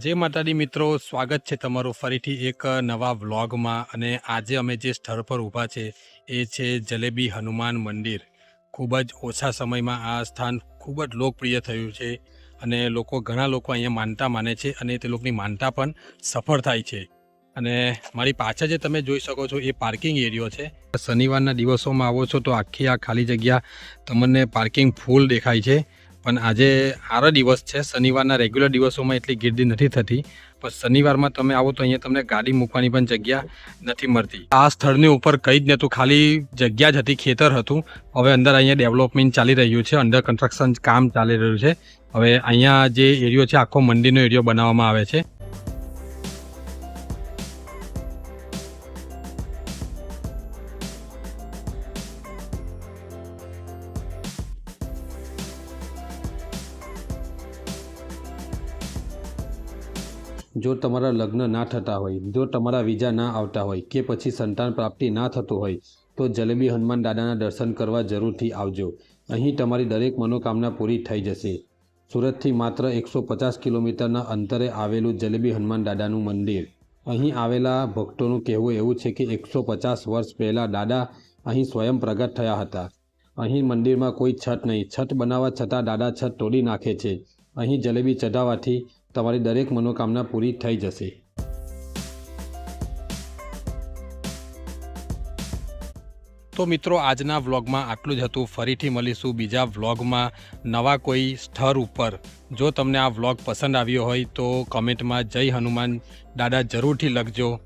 જય માતાજી મિત્રો, સ્વાગત છે તમારું ફરીથી એક નવા વ્લોગમાં અને આજે અમે જે સ્થળ પર ઊભા છે એ છે જલેબી હનુમાન મંદિર. ખૂબ જ ઓછા સમયમાં આ સ્થાન ખૂબ જ લોકપ્રિય થયું છે અને લોકો ઘણા લોકો અહીંયા માનતા માને છે અને તે લોકોની માનતા પણ સફળ થાય છે. અને મારી પાછળ જે તમે જોઈ શકો છો એ પાર્કિંગ એરિયો છે. શનિવારના દિવસોમાં આવો છો તો આખી આ ખાલી જગ્યા તમને પાર્કિંગ ફૂલ દેખાય છે. પણ આજે આરો દિવસ છે. શનિવારના રેગ્યુલર દિવસોમાં એટલી ગીર્દી નથી થતી. પણ શનિવારમાં તમે આવો તો અહીંયા તમને ગાડી મૂકવાની પણ જગ્યા નથી મળતી. આ સ્થળની ઉપર કંઈ જ નહોતું. ખાલી જગ્યા જ હતી. ખેતર હતું. હવે અંદર અહીંયા ડેવલપમેન્ટ ચાલી રહ્યું છે. અંડર કન્સ્ટ્રક્શન કામ ચાલી રહ્યું છે. હવે અહીંયા જે એરિયો છે, આખો મંદિરનો એરિયો બનાવવામાં આવે છે. જો તમારા લગ્ન ના થતા હોય, જો તમારા વિઝા ના આવતા હોય કે પછી સંતાન પ્રાપ્તિ ના થતું હોય, તો જલેબી હનુમાન દાદાના દર્શન કરવા જરૂરથી આવજો. અહીં તમારી દરેક મનોકામના પૂરી થઈ જશે. સુરતથી માત્ર એકસો પચાસ કિલોમીટરના અંતરે આવેલું જલેબી હનુમાન દાદાનું મંદિર. અહીં આવેલા ભક્તોનું કહેવું એવું છે કે એકસો પચાસ વર્ષ પહેલાં દાદા અહીં સ્વયં પ્રગટ થયા હતા. અહીં મંદિરમાં કોઈ છત નહીં. છત બનાવવા છતાં દાદા છત તોડી નાખે છે. અહીં જલેબી ચઢાવવાથી તમારી દરેક મનોકામના પૂરી થઈ જશે. તો મિત્રો, આજના વ્લોગમાં આટલું જ હતું. ફરીથી મળીશું બીજા વ્લોગમાં નવા કોઈ સ્થળ ઉપર. જો તમને આ વ્લોગ પસંદ આવ્યો હોય તો કમેન્ટમાં જય હનુમાન દાદા જરૂરથી લખજો.